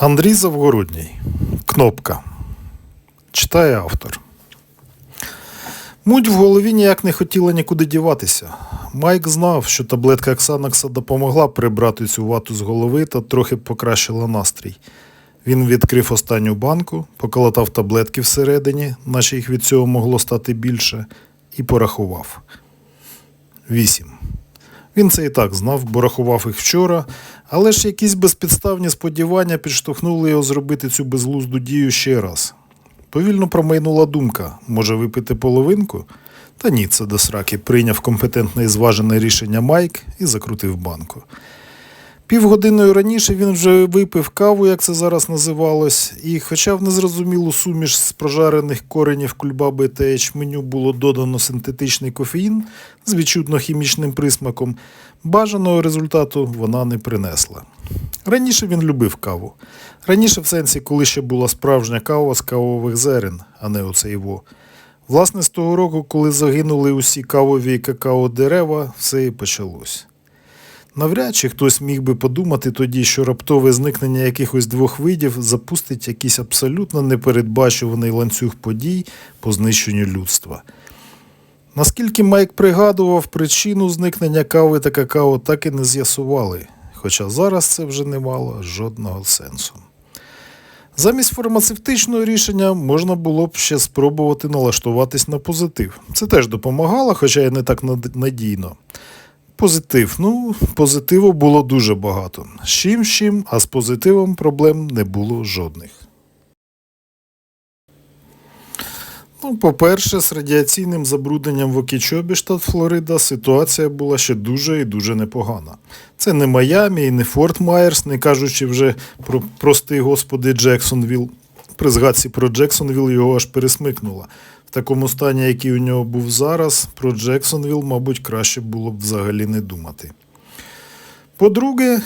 Андрій Завгородній. Кнопка. Читає автор. Муть в голові ніяк не хотіла нікуди діватися. Майк знав, що таблетка Оксанакса допомогла прибрати цю вату з голови та трохи покращила настрій. Він відкрив останню банку, поколотав таблетки всередині, наче їх від цього могло стати більше, і порахував. Вісім. Він це і так знав, бо рахував їх вчора, але ж якісь безпідставні сподівання підштовхнули його зробити цю безглузду дію ще раз. Повільно промайнула думка може випити половинку? Та ні, це до сраки прийняв компетентне і зважене рішення Майк і закрутив банку. Півгодиною раніше він вже випив каву, як це зараз називалось, і, хоча в незрозумілу суміш з прожарених коренів кульбаби та ячменю було додано синтетичний кофеїн з відчутно хімічним присмаком, бажаного результату вона не принесла. Раніше він любив каву. Раніше в сенсі, коли ще була справжня кава з кавових зерен, а не оцейво. Власне, з того року, коли загинули усі кавові і какао дерева, все і почалось. Навряд чи хтось міг би подумати тоді, що раптове зникнення якихось двох видів запустить якийсь абсолютно непередбачуваний ланцюг подій по знищенню людства. Наскільки Майк пригадував, причину зникнення кави та какао так і не з'ясували, хоча зараз це вже не мало жодного сенсу. Замість фармацевтичного рішення можна було б ще спробувати налаштуватись на позитив. Це теж допомагало, хоча й не так надійно. Позитив. Ну, позитиву було дуже багато. З чим з чим, а з позитивом проблем не було жодних. Ну, по-перше, з радіаційним забрудненням в Окічобі, штат Флорида, ситуація була ще дуже і дуже непогана. Це не Майамі і не Форт Майерс, не кажучи вже про простий господи Джексонвіл. При згадці про Джексонвіл його аж пересмикнуло. В такому стані, який у нього був зараз, про Джексонвіл, мабуть, краще було б взагалі не думати. По-друге,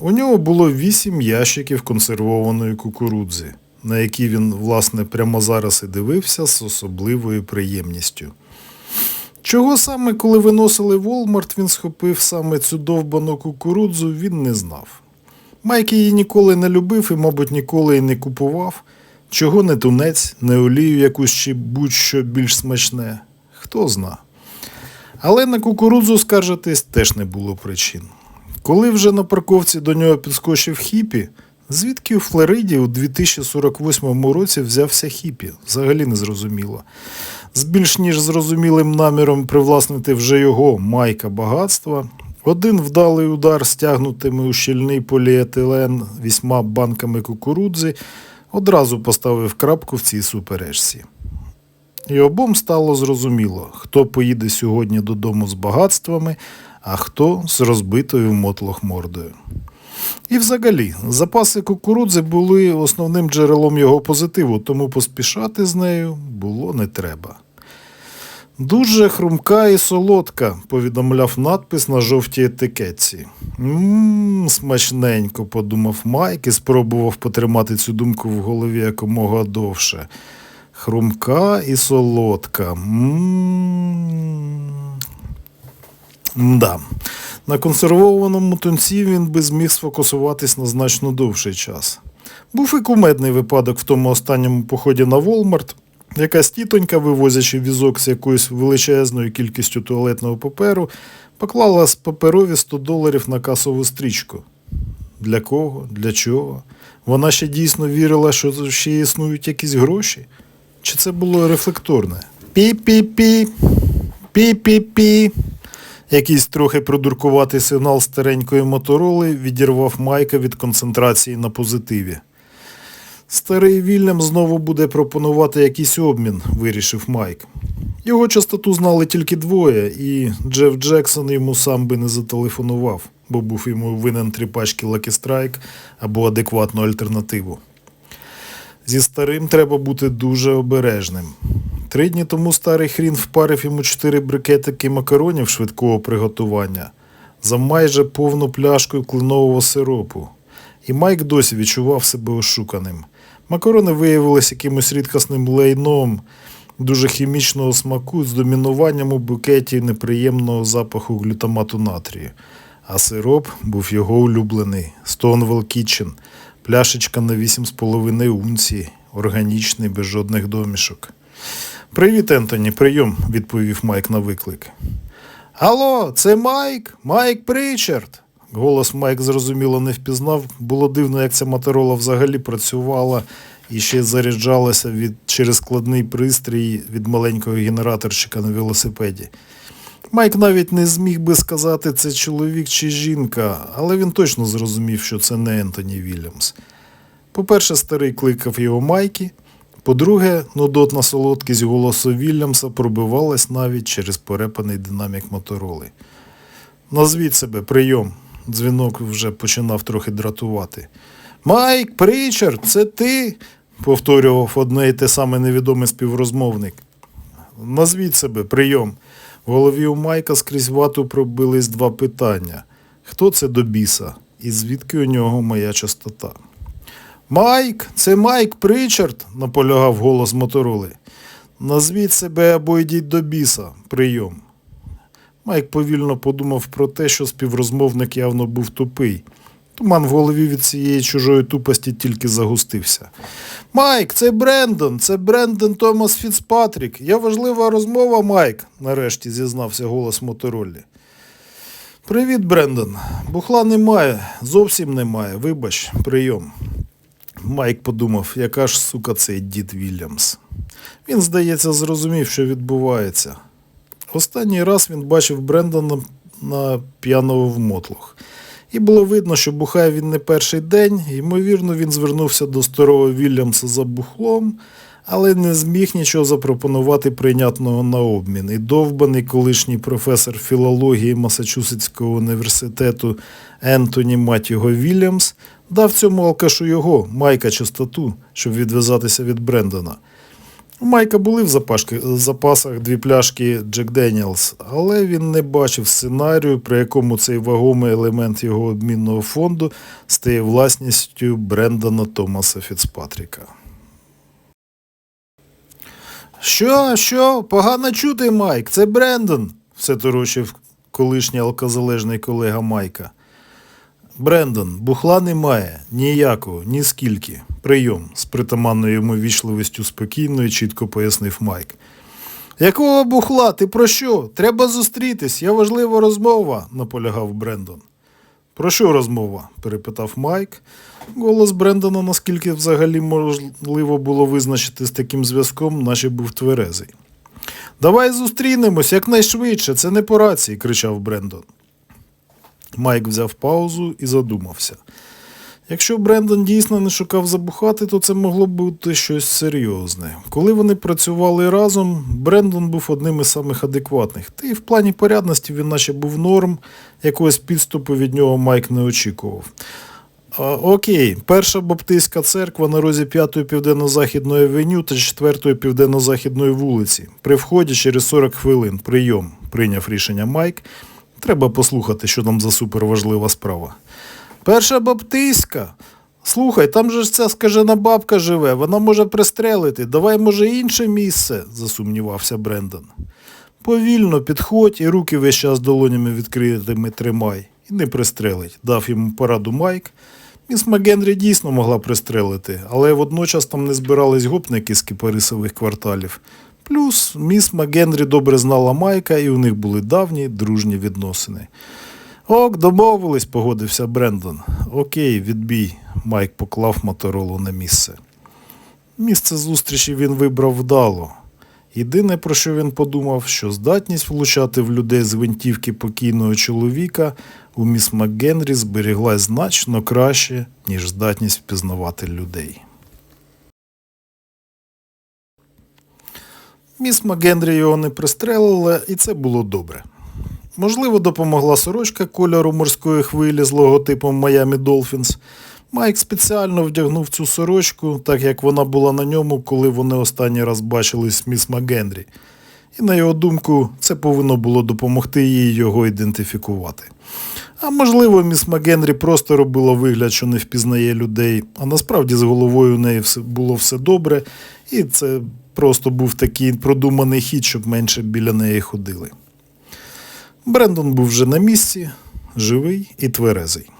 у нього було вісім ящиків консервованої кукурудзи, на які він, власне, прямо зараз і дивився з особливою приємністю. Чого саме, коли виносили Волмарт, він схопив саме цю довбану кукурудзу, він не знав. Майк її ніколи не любив і, мабуть, ніколи і не купував. Чого не тунець, не олію якусь чи будь-що більш смачне, хто зна. Але на кукурудзу скаржитись теж не було причин. Коли вже на парковці до нього підскочив хіпі, звідки у Флориді у 2048 році взявся хіпі, взагалі не зрозуміло. З більш ніж зрозумілим наміром привласнити вже його майка багатства, один вдалий удар стягнутими у щільний поліетилен вісьма банками кукурудзи одразу поставив крапку в цій суперечці. І обом стало зрозуміло, хто поїде сьогодні додому з багатствами, а хто з розбитою в мотлох мордою. І взагалі, запаси кукурудзи були основним джерелом його позитиву, тому поспішати з нею було не треба. Дуже хрумка і солодка, повідомляв надпис на жовтій етикетці. Ммм, смачненько, подумав Майк і спробував потримати цю думку в голові якомога довше. Хрумка і солодка. Мда. На консервованому тунці він би зміг сфокусуватись на значно довший час. Був і кумедний випадок в тому останньому поході на Волмарт. Якась тітонька, вивозячи візок з якоюсь величезною кількістю туалетного паперу, поклала з паперові 100 доларів на касову стрічку. Для кого? Для чого? Вона ще дійсно вірила, що ще існують якісь гроші? Чи це було рефлекторне? Пі-пі-пі, пі-пі-пі. Якийсь трохи продуркуватий сигнал старенької мотороли відірвав Майка від концентрації на позитиві. Старий Вільям знову буде пропонувати якийсь обмін, вирішив Майк. Його частоту знали тільки двоє, і Джеф Джексон йому сам би не зателефонував, бо був йому винен три пачки Lucky Strike або адекватну альтернативу. Зі старим треба бути дуже обережним. Три дні тому старий хрін впарив йому чотири брикетики макаронів швидкого приготування за майже повну пляшку кленового сиропу. І Майк досі відчував себе ошуканим. Макарони виявилися якимось рідкісним лайном дуже хімічного смаку з домінуванням у букеті неприємного запаху глютамату натрію. А сироп був його улюблений Stonewall Kitchen, Пляшечка на 8,5 унції, органічний, без жодних домішок. Привіт, Ентоні, прийом, відповів Майк на виклик. Алло, це Майк? Майк Причард. Голос Майк зрозуміло не впізнав. Було дивно, як ця моторола взагалі працювала і ще заряджалася від, через складний пристрій від маленького генераторчика на велосипеді. Майк навіть не зміг би сказати, це чоловік чи жінка, але він точно зрозумів, що це не Ентоні Вільямс. По-перше, старий кликав його Майкі. По-друге, нудотна солодкість голосу Вільямса пробивалась навіть через перепаний динамік мотороли. Назвіть себе, прийом. Дзвінок вже починав трохи дратувати. Майк, Причард, це ти? повторював одне і те саме невідомий співрозмовник. Назвіть себе, прийом. В голові у Майка скрізь вату пробились два питання: хто це до біса? І звідки у нього моя частота? Майк, це Майк Причард, наполягав голос мотороли. Назвіть себе або йдіть до біса. Прийом. Майк повільно подумав про те, що співрозмовник явно був тупий. Туман в голові від цієї чужої тупості тільки загустився. Майк, це Брендон, це Брендон Томас Фіцпатрік. Я важлива розмова, Майк, нарешті зізнався голос Моторолі. Привіт, Брендон. Бухла немає, зовсім немає. Вибач, прийом. Майк подумав, яка ж сука цей дід Вільямс. Він, здається, зрозумів, що відбувається. Останній раз він бачив Брендона на п'яного в мотлох. І було видно, що бухає він не перший день, ймовірно, він звернувся до старого Вільямса за бухлом, але не зміг нічого запропонувати прийнятного на обмін. І довбаний колишній професор філології Масачусетського університету Ентоні Матіго Вільямс дав цьому алкашу його, Майка, частоту, щоб відв'язатися від Брендона. У Майка були в запашки, в запасах дві пляшки Джек Деніелс, але він не бачив сценарію, при якому цей вагомий елемент його обмінного фонду стає власністю Брендона Томаса Фіцпатріка. Що, що? Погано чути, Майк, це Брендон, все торочив колишній алкозалежний колега Майка. Брендон, бухла немає, ніякого, ні скільки. Прийом, з притаманною йому вічливістю спокійно і чітко пояснив Майк. Якого бухла? Ти про що? Треба зустрітись, я важлива розмова, наполягав Брендон. Про що розмова? перепитав Майк. Голос Брендона, наскільки взагалі можливо було визначити з таким зв'язком, наче був тверезий. Давай зустрінемось якнайшвидше, це не по рації, кричав Брендон. Майк взяв паузу і задумався. Якщо Брендон дійсно не шукав забухати, то це могло бути щось серйозне. Коли вони працювали разом, Брендон був одним із самих адекватних, та й в плані порядності він наче був норм, якогось підступу від нього Майк не очікував. А, окей, перша баптистська церква на розі 5-ї південно-західної авеню та 4-ї південно-західної вулиці. При вході через 40 хвилин. Прийом, прийняв рішення Майк. Треба послухати, що там за суперважлива справа. Перша баптистська. Слухай, там же ж ця скажена бабка живе, вона може пристрелити. Давай, може, інше місце, засумнівався Брендон. Повільно підходь і руки весь час долонями відкритими тримай. І не пристрелить, дав йому пораду Майк. Міс Макгенрі дійсно могла пристрелити, але водночас там не збирались гопники з кипарисових кварталів. Плюс міс Макгенрі добре знала Майка, і у них були давні дружні відносини. Ок, домовились, погодився Брендон. Окей, відбій. Майк поклав моторолу на місце. Місце зустрічі він вибрав вдало. Єдине, про що він подумав, що здатність влучати в людей з гвинтівки покійного чоловіка у міс МакГенрі зберіглась значно краще, ніж здатність впізнавати людей. Міс МакГенрі його не пристрелила, і це було добре. Можливо, допомогла сорочка кольору морської хвилі з логотипом Miami Dolphins. Майк спеціально вдягнув цю сорочку, так як вона була на ньому, коли вони останній раз бачились з міс МакГенрі. І на його думку, це повинно було допомогти їй його ідентифікувати. А можливо, міс МакГенрі просто робила вигляд, що не впізнає людей, а насправді з головою у неї було все добре, і це просто був такий продуманий хід, щоб менше біля неї ходили. Брендон був вже на місці, живий і тверезий.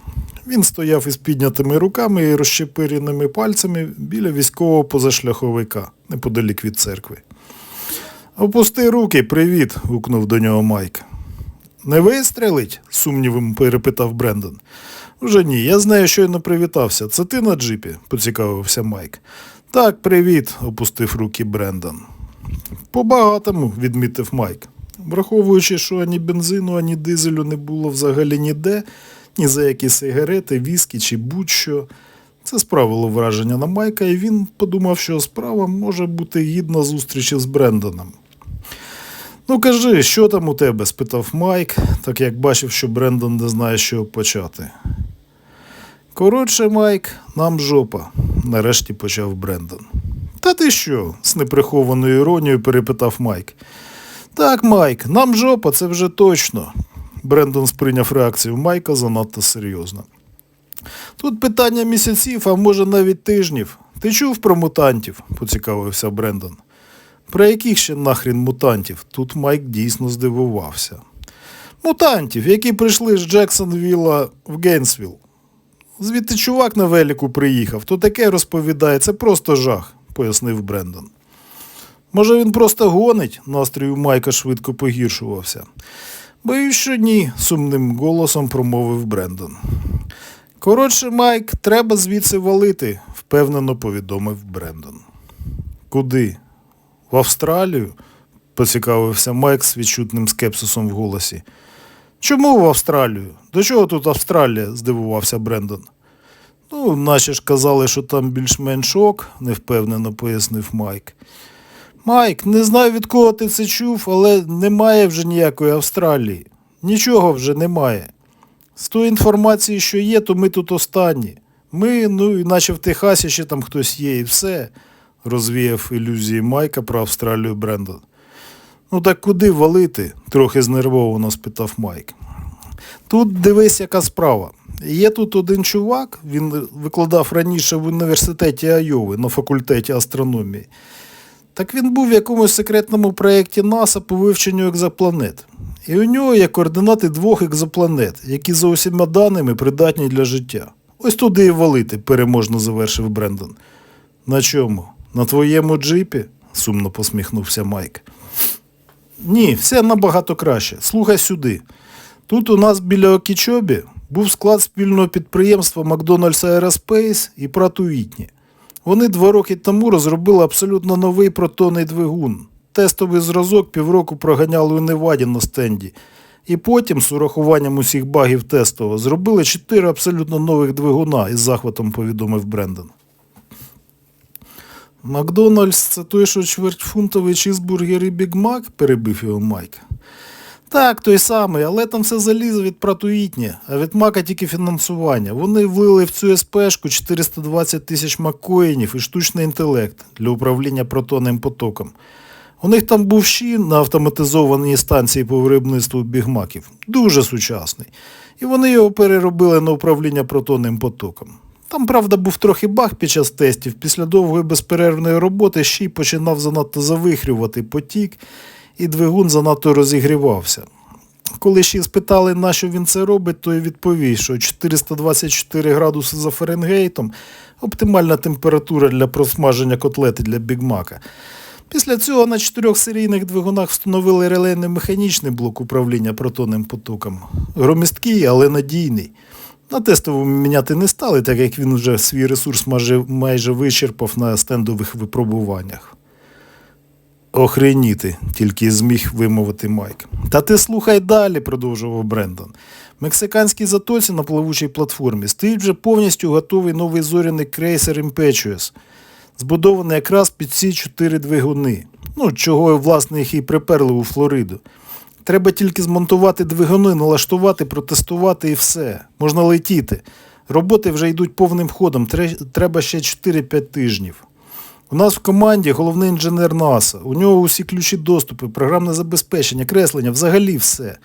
Він стояв із піднятими руками і розщепиреними пальцями біля військового позашляховика, неподалік від церкви. Опусти руки, привіт. гукнув до нього Майк. Не вистрелить? сумнівом перепитав Брендон. Вже ні, я з нею щойно привітався. Це ти на джипі? поцікавився Майк. Так, привіт, опустив руки Брендон. По-багатому, відмітив Майк. Враховуючи, що ані бензину, ані дизелю не було взагалі ніде, ні за які сигарети, віскі чи будь-що. Це справило враження на Майка, і він подумав, що справа може бути гідна зустрічі з Брендоном. Ну кажи, що там у тебе? спитав Майк, так як бачив, що Брендон не знає, чого почати. Коротше, Майк, нам жопа, нарешті почав Брендон. Та ти що? з неприхованою іронією перепитав Майк. Так, Майк, нам жопа, це вже точно. Брендон сприйняв реакцію Майка занадто серйозно. Тут питання місяців, а може навіть тижнів. Ти чув про мутантів? поцікавився Брендон. Про яких ще нахрін мутантів? Тут Майк дійсно здивувався. Мутантів, які прийшли з Джексонвілла в Гейнсвіл. Звідти чувак на велику приїхав, то таке розповідає, це просто жах, пояснив Брендон. Може, він просто гонить? Настрій у Майка швидко погіршувався. Боюсь, що ні, сумним голосом промовив Брендон. Коротше, Майк, треба звідси валити, впевнено повідомив Брендон. Куди? В Австралію? поцікавився Майк з відчутним скепсисом в голосі. Чому в Австралію? До чого тут Австралія? здивувався Брендон. Ну, наче ж казали, що там більш-менш ок, невпевнено пояснив Майк. Майк, не знаю від кого ти це чув, але немає вже ніякої Австралії. Нічого вже немає. З тої інформації, що є, то ми тут останні. Ми, ну, іначе в Техасі ще там хтось є, і все, розвіяв ілюзії Майка про Австралію Брендон. Ну так куди валити? трохи знервовано спитав Майк. Тут дивись, яка справа. Є тут один чувак, він викладав раніше в університеті Айови на факультеті астрономії. Так він був в якомусь секретному проєкті НАСА по вивченню екзопланет. І у нього є координати двох екзопланет, які за усіма даними придатні для життя. Ось туди і валити, переможно завершив Брендон. На чому? На твоєму джипі? сумно посміхнувся Майк. Ні, все набагато краще. Слухай сюди. Тут у нас біля Окічобі був склад спільного підприємства Макдональдс Aerospace і Pratt Whitney. Вони два роки тому розробили абсолютно новий протонний двигун. Тестовий зразок півроку проганяли у Неваді на стенді. І потім, з урахуванням усіх багів тестового, зробили чотири абсолютно нових двигуна із захватом повідомив Брендон. Макдональдс це той, що чвертьфунтовий чізбургер і бігмак, перебив його Майк. Так, той самий, але там все залізо від Пратуїтні, а від Мака тільки фінансування. Вони влили в цю СПшку 420 тисяч маккоїнів і штучний інтелект для управління протонним потоком. У них там був щі на автоматизованій станції по виробництву бігмаків. Дуже сучасний. І вони його переробили на управління протонним потоком. Там, правда, був трохи баг під час тестів. Після довгої безперервної роботи щій починав занадто завихрювати потік, і двигун занадто розігрівався. Коли ще спитали, на що він це робить, то й відповів, що 424 градуси за Фаренгейтом оптимальна температура для просмаження котлети для бігмака. Після цього на чотирьох серійних двигунах встановили релейний механічний блок управління протонним потоком. Громісткий, але надійний. На тестовому міняти не стали, так як він вже свій ресурс майже, майже вичерпав на стендових випробуваннях. Охреніти, тільки зміг вимовити Майк. Та ти слухай далі, продовжував Брендон. Мексиканській затоці на плавучій платформі стоїть вже повністю готовий новий зоряний крейсер Impetuous, збудований якраз під ці чотири двигуни. Ну, чого, власне, їх і приперли у Флориду. Треба тільки змонтувати двигуни, налаштувати, протестувати і все. Можна летіти. Роботи вже йдуть повним ходом, треба ще 4-5 тижнів. У нас в команді головний інженер НАСА. У нього усі ключі доступу, програмне забезпечення, креслення, взагалі все.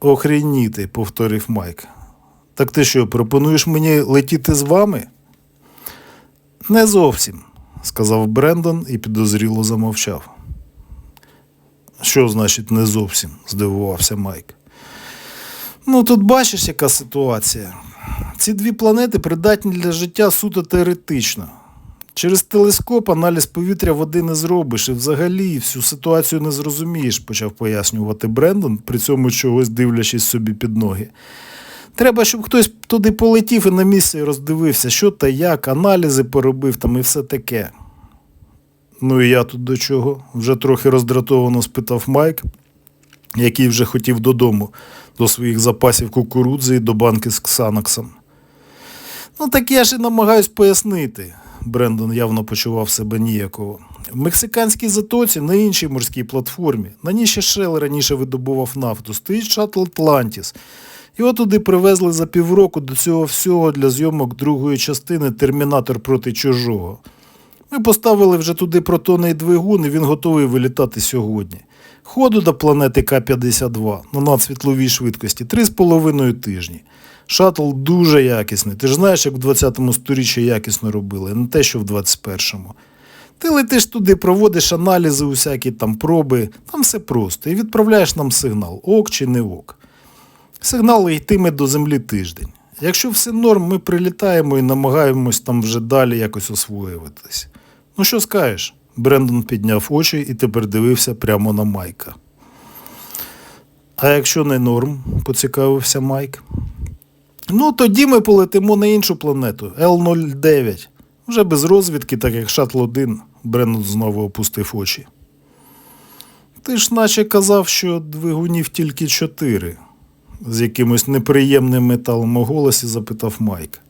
Охреніти, повторив Майк. Так ти що, пропонуєш мені летіти з вами? Не зовсім, сказав Брендон і підозріло замовчав. Що значить не зовсім? здивувався Майк. Ну, тут бачиш, яка ситуація. ці дві планети придатні для життя суто теоретично. Через телескоп аналіз повітря води не зробиш і взагалі всю ситуацію не зрозумієш, почав пояснювати Брендон, при цьому чогось дивлячись собі під ноги. Треба, щоб хтось туди полетів і на місці роздивився, що та як, аналізи поробив там і все таке. Ну і я тут до чого? вже трохи роздратовано спитав Майк, який вже хотів додому, до своїх запасів кукурудзи і до банки з ксаноксом. Ну так я ж і намагаюсь пояснити. Брендон явно почував себе ніяково. В мексиканській затоці на іншій морській платформі, на ще Шел раніше видобував нафту, стоїть шаттл Атлантіс. Його туди привезли за півроку до цього всього для зйомок другої частини Термінатор проти чужого. Ми поставили вже туди протонний двигун, і він готовий вилітати сьогодні. Ходу до планети К-52 на надсвітловій швидкості 3,5 тижні. Шаттл дуже якісний. Ти ж знаєш, як в 20-му сторіччі якісно робили, не те, що в 21-му. Ти летиш туди, проводиш аналізи, усякі там проби, там все просто, і відправляєш нам сигнал, ок чи не ок. Сигнал йтиме до землі тиждень. Якщо все норм, ми прилітаємо і намагаємось там вже далі якось освоюватись. Ну що скажеш? Брендон підняв очі і тепер дивився прямо на Майка. А якщо не норм, поцікавився Майк. Ну, тоді ми полетимо на іншу планету Л-09. Вже без розвідки, так як шаттл 1, Брендон знову опустив очі. Ти ж наче казав, що двигунів тільки чотири, з якимось неприємним металом у голосі запитав Майк.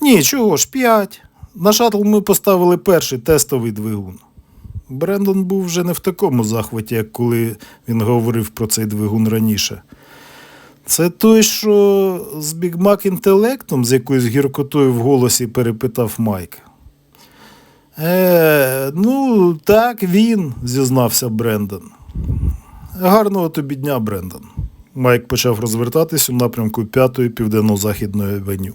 Ні, чого ж, п'ять. На шаттл ми поставили перший тестовий двигун. Брендон був вже не в такому захваті, як коли він говорив про цей двигун раніше. Це той, що з бігмак інтелектом, з якоюсь гіркотою в голосі перепитав Майк. Е, ну, так, він, зізнався Брендон. Гарного тобі дня, Брендон. Майк почав розвертатись у напрямку п'ятої південно-західної авеню.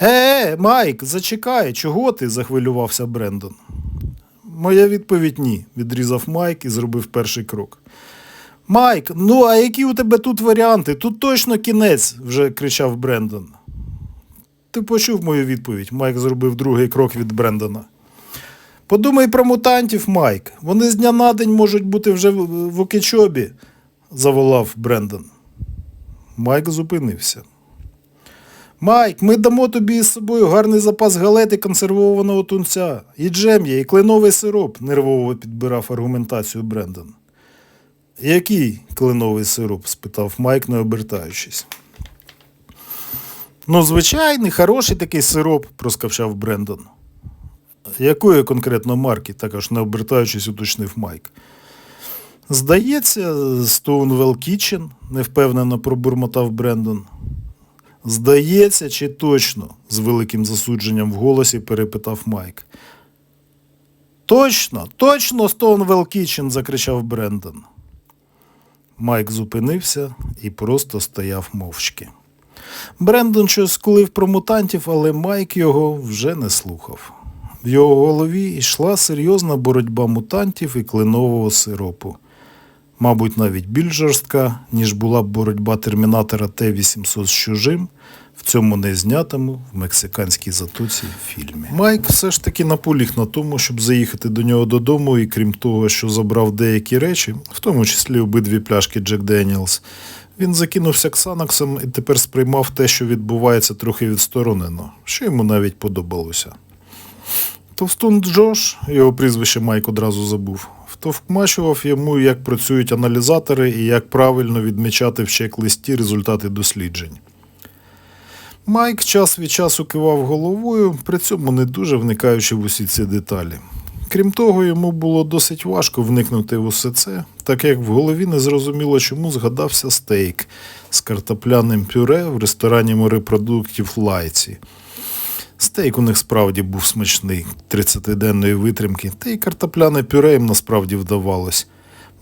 Е, Майк, зачекай, чого ти? захвилювався Брендон. Моя відповідь ні, відрізав Майк і зробив перший крок. Майк, ну а які у тебе тут варіанти? Тут точно кінець, вже кричав Брендон. Ти почув мою відповідь. Майк зробив другий крок від Брендона. Подумай про мутантів, Майк. Вони з дня на день можуть бути вже в Окечобі, заволав Брендон. Майк зупинився. Майк, ми дамо тобі із собою гарний запас галети консервованого тунця, і джем є, і кленовий сироп, нервово підбирав аргументацію Брендон. Який кленовий сироп? спитав Майк, не обертаючись. Ну, звичайний, хороший такий сироп, проскавчав Брендон. Якої конкретно марки, також не обертаючись, уточнив Майк. Здається, Stonewell Kitchen, невпевнено пробурмотав Брендон. Здається, чи точно? з великим засудженням в голосі перепитав Майк. Точно, точно Stonewell Kitchen, закричав Брендон. Майк зупинився і просто стояв мовчки. Брендон щось скулив про мутантів, але Майк його вже не слухав. В його голові йшла серйозна боротьба мутантів і кленового сиропу. Мабуть, навіть більш жорстка, ніж була б боротьба термінатора Т-800 з чужим в цьому незнятому в мексиканській затоці фільмі. Майк все ж таки наполіг на тому, щоб заїхати до нього додому, і крім того, що забрав деякі речі, в тому числі обидві пляшки Джек Деніелс, він закинувся Ксанаксом і тепер сприймав те, що відбувається трохи відсторонено, що йому навіть подобалося. Товстун Джош, його прізвище Майк одразу забув, втовкмачував йому, як працюють аналізатори і як правильно відмічати в чек-листі результати досліджень. Майк час від часу кивав головою, при цьому не дуже вникаючи в усі ці деталі. Крім того, йому було досить важко вникнути в усе це, так як в голові не зрозуміло, чому згадався стейк з картопляним пюре в ресторані морепродуктів Лайці. Стейк у них справді був смачний, 30-денної витримки, та й картопляне пюре їм насправді вдавалось.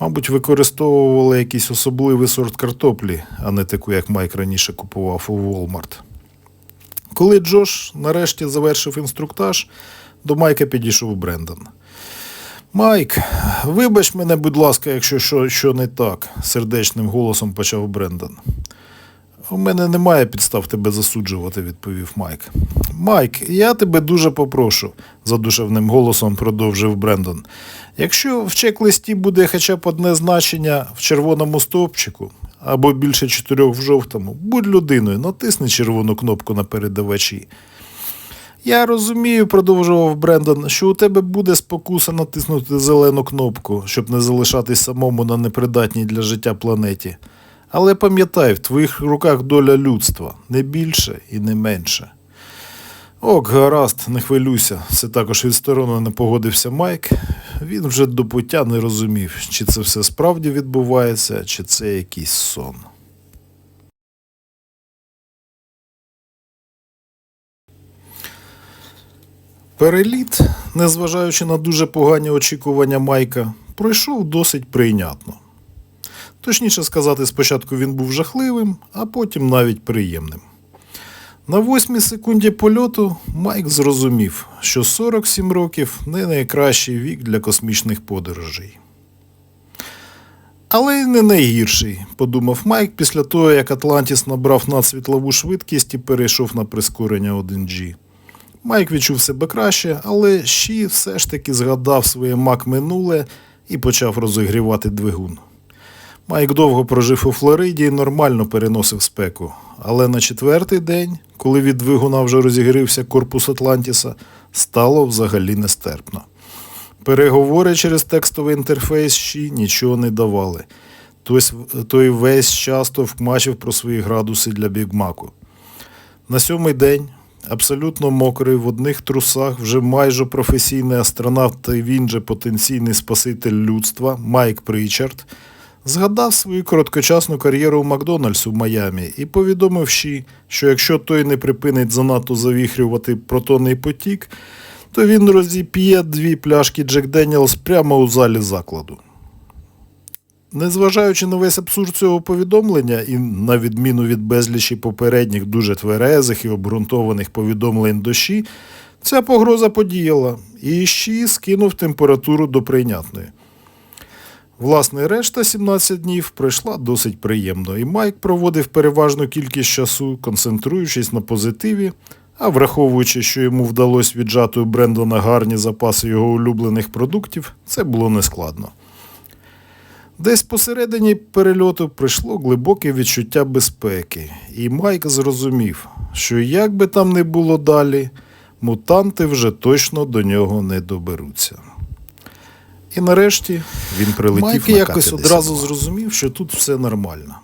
Мабуть, використовували якийсь особливий сорт картоплі, а не таку, як Майк раніше купував у Walmart. Коли Джош нарешті завершив інструктаж, до Майка підійшов Брендон. Майк, вибач мене, будь ласка, якщо що, що не так, сердечним голосом почав Брендон. У мене немає підстав тебе засуджувати, відповів Майк. Майк, я тебе дуже попрошу, задушевним голосом продовжив Брендон. Якщо в чек-листі буде хоча б одне значення в червоному стовпчику або більше чотирьох в жовтому, будь людиною, натисни червону кнопку на передавачі. Я розумію, продовжував Брендон, що у тебе буде спокуса натиснути зелену кнопку, щоб не залишатись самому на непридатній для життя планеті. Але пам'ятай, в твоїх руках доля людства, не більше і не менше. Ок, гаразд, не хвилюйся. Все також відсторонено погодився Майк. Він вже до пуття не розумів, чи це все справді відбувається, чи це якийсь сон. Переліт, незважаючи на дуже погані очікування Майка, пройшов досить прийнятно. Точніше сказати, спочатку він був жахливим, а потім навіть приємним. На восьмій секунді польоту Майк зрозумів, що 47 років не найкращий вік для космічних подорожей. Але й не найгірший, подумав Майк після того, як Атлантіс набрав надсвітлову швидкість і перейшов на прискорення 1G. Майк відчув себе краще, але Ші все ж таки згадав своє мак минуле і почав розігрівати двигун. Майк довго прожив у Флориді і нормально переносив спеку, але на четвертий день, коли від двигуна вже розігрівся корпус Атлантіса, стало взагалі нестерпно. Переговори через текстовий інтерфейс Ші нічого не давали. Той весь час товкмачив про свої градуси для бігмаку. На сьомий день, абсолютно мокрий, в одних трусах, вже майже професійний астронавт та він же потенційний спаситель людства Майк Причард згадав свою короткочасну кар'єру у Макдональдс у Майамі і повідомив Ші, що якщо той не припинить занадто завіхрювати протонний потік, то він розіп'є дві пляшки Джек Деніелс прямо у залі закладу. Незважаючи на весь абсурд цього повідомлення, і на відміну від безлічі попередніх дуже тверезих і обґрунтованих повідомлень дощі, ця погроза подіяла, і Ші скинув температуру до прийнятної. Власне, решта 17 днів пройшла досить приємно, і Майк проводив переважну кількість часу, концентруючись на позитиві, а враховуючи, що йому вдалося віджати у Брендона гарні запаси його улюблених продуктів, це було нескладно. Десь посередині перельоту прийшло глибоке відчуття безпеки, і Майк зрозумів, що як би там не було далі, мутанти вже точно до нього не доберуться. І нарешті він прилетів Майк на якось одразу зрозумів, що тут все нормально.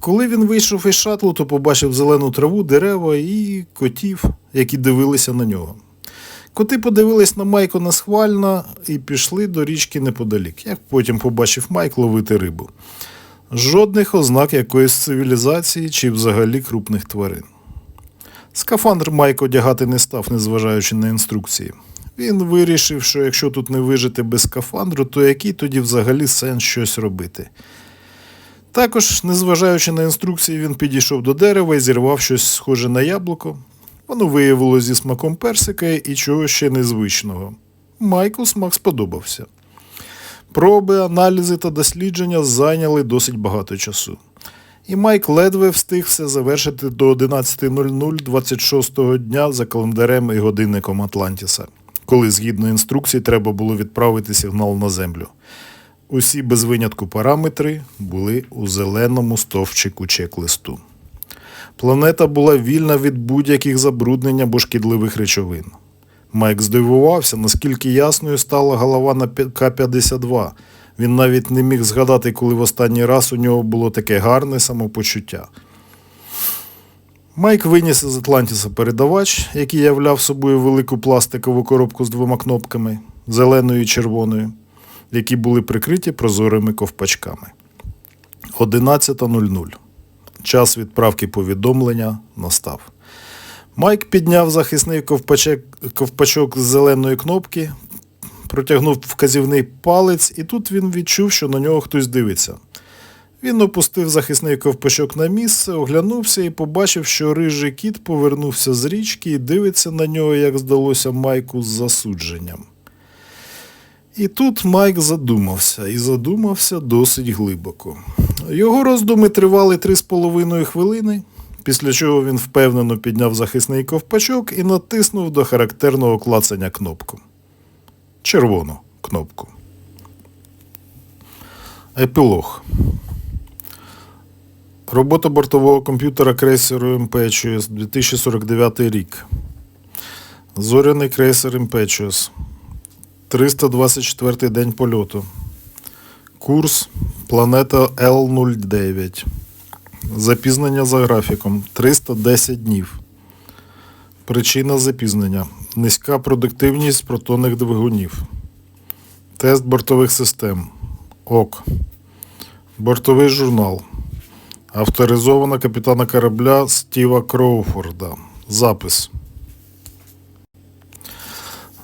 Коли він вийшов із шатлу, то побачив зелену траву, дерева і котів, які дивилися на нього. Коти подивились на Майко несхвально і пішли до річки неподалік, як потім побачив Майк ловити рибу. Жодних ознак якоїсь цивілізації чи взагалі крупних тварин. Скафандр Майк одягати не став, незважаючи на інструкції. Він вирішив, що якщо тут не вижити без скафандру, то який тоді взагалі сенс щось робити. Також, незважаючи на інструкції, він підійшов до дерева і зірвав щось схоже на яблуко. Воно виявилося зі смаком персика і чогось ще незвичного. Майку смак сподобався. Проби, аналізи та дослідження зайняли досить багато часу. І Майк ледве встиг все завершити до 11.00 26-го дня за календарем і годинником Атлантіса, коли згідно інструкцій треба було відправити сигнал на землю. Усі без винятку параметри були у зеленому стовпчику чек-листу. Планета була вільна від будь-яких забруднень або шкідливих речовин. Майк здивувався, наскільки ясною стала голова на К-52. Він навіть не міг згадати, коли в останній раз у нього було таке гарне самопочуття. Майк виніс із Атлантіса передавач, який являв собою велику пластикову коробку з двома кнопками зеленою і червоною, які були прикриті прозорими ковпачками. 11.00. Час відправки повідомлення настав. Майк підняв захисний ковпачок, ковпачок з зеленої кнопки, протягнув вказівний палець, і тут він відчув, що на нього хтось дивиться. Він опустив захисний ковпачок на місце, оглянувся і побачив, що рижий кіт повернувся з річки і дивиться на нього, як здалося Майку, з засудженням. І тут Майк задумався, і задумався досить глибоко. Його роздуми тривали три з половиною хвилини, після чого він впевнено підняв захисний ковпачок і натиснув до характерного клацання кнопку. Червону кнопку. Епілог. Робота бортового комп'ютера крейсеру Impetuous 2049 рік. Зоряний крейсер Impetuous. 324 день польоту. Курс планета L09. Запізнення за графіком 310 днів. Причина запізнення. Низька продуктивність протонних двигунів. Тест бортових систем. ОК. Бортовий журнал. Авторизована капітана корабля Стіва Кроуфорда. Запис.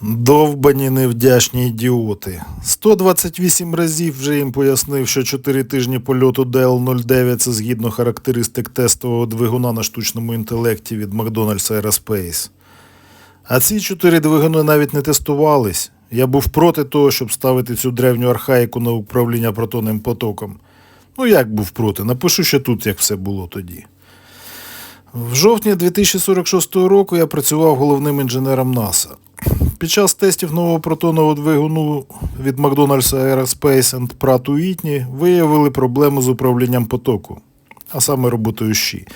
Довбані невдячні ідіоти. 128 разів вже їм пояснив, що 4 тижні польоту DL-09 це згідно характеристик тестового двигуна на штучному інтелекті від McDonald's Aerospace. А ці чотири двигуни навіть не тестувались. Я був проти того, щоб ставити цю древню архаїку на управління протонним потоком. Ну як був проти? Напишу ще тут, як все було тоді. В жовтні 2046 року я працював головним інженером НАСА. Під час тестів нового протонного двигуну від McDonald's Aerospace and Pratt Whitney виявили проблему з управлінням потоку, а саме роботою щі.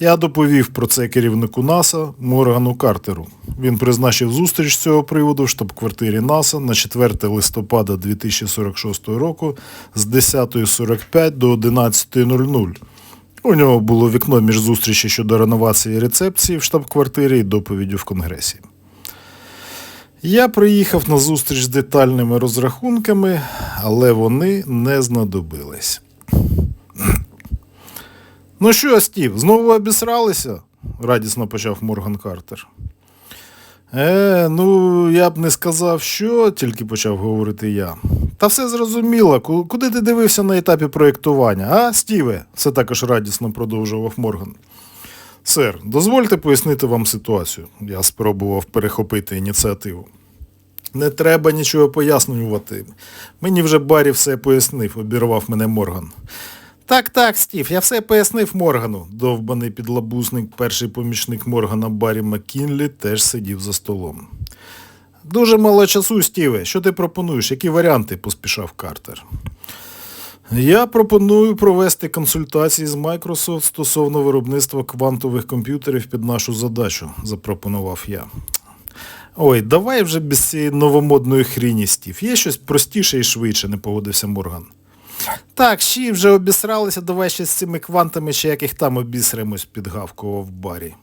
Я доповів про це керівнику НАСА Моргану Картеру. Він призначив зустріч з цього приводу в штаб-квартирі НАСА на 4 листопада 2046 року з 10.45 до 11.00. У нього було вікно між зустрічі щодо реновації рецепції в штаб-квартирі і доповіддю в Конгресі. Я приїхав на зустріч з детальними розрахунками, але вони не знадобились. Ну що, Стів, знову обісралися? радісно почав Морган Картер. Е, ну, я б не сказав, що, тільки почав говорити я. Та все зрозуміло, куди ти дивився на етапі проєктування, а, Стіве? все також радісно продовжував Морган. Сер, дозвольте пояснити вам ситуацію. Я спробував перехопити ініціативу. Не треба нічого пояснювати. Мені вже Барі все пояснив, обірвав мене Морган. Так, так, Стів, я все пояснив Моргану. Довбаний підлабузник, перший помічник Моргана Барі Маккінлі теж сидів за столом. Дуже мало часу, Стіве. Що ти пропонуєш? Які варіанти? поспішав Картер. Я пропоную провести консультації з Microsoft стосовно виробництва квантових комп'ютерів під нашу задачу, запропонував я. Ой, давай вже без цієї новомодної хріні, Стів. Є щось простіше і швидше, не погодився Морган. Так, ще вже обісралися, давай ще з цими квантами, ще яких там обісремось, підгавкував Барі.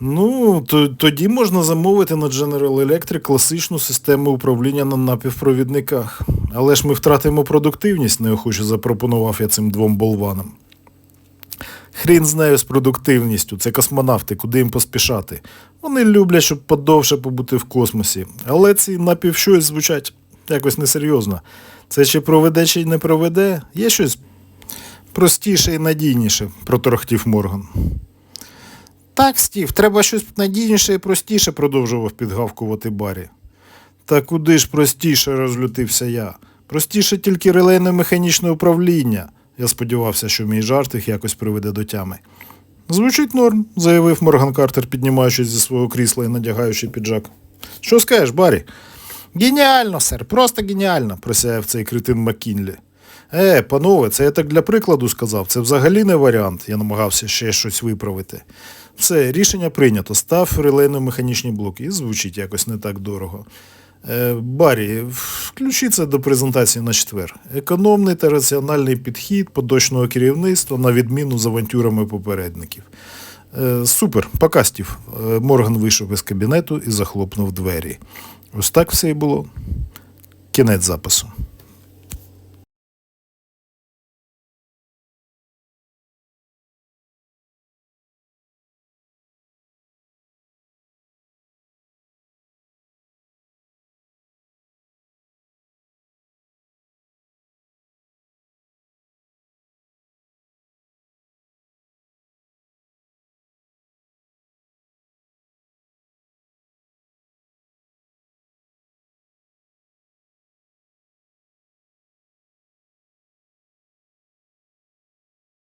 Ну, то, тоді можна замовити на General Electric класичну систему управління на напівпровідниках. Але ж ми втратимо продуктивність, неохоче запропонував я цим двом болванам. Хрін з нею з продуктивністю, це космонавти, куди їм поспішати. Вони люблять, щоб подовше побути в космосі, але ці напівщось звучать якось несерйозно. Це чи проведе, чи не проведе, є щось простіше і надійніше, проторохтів Морган. Так, Стів, треба щось надійніше і простіше, продовжував підгавкувати Барі. Та куди ж простіше, розлютився я. Простіше тільки релейне механічне управління. Я сподівався, що мій жарт їх якось приведе до тями. Звучить норм, заявив Морган Картер, піднімаючись зі свого крісла і надягаючи піджак. Що скажеш, Барі? Геніально, сер, просто геніально, просяяв цей критин Маккінлі. Е, панове, це я так для прикладу сказав. Це взагалі не варіант. Я намагався ще щось виправити. Все, рішення прийнято. Став релейно-механічні блоки і звучить якось не так дорого. Е, Барі, включи це до презентації на четвер. Економний та раціональний підхід поточного керівництва на відміну з авантюрами попередників. Е, супер, пока, Стів. Е, Морган вийшов із кабінету і захлопнув двері. Ось так все і було. Кінець запису.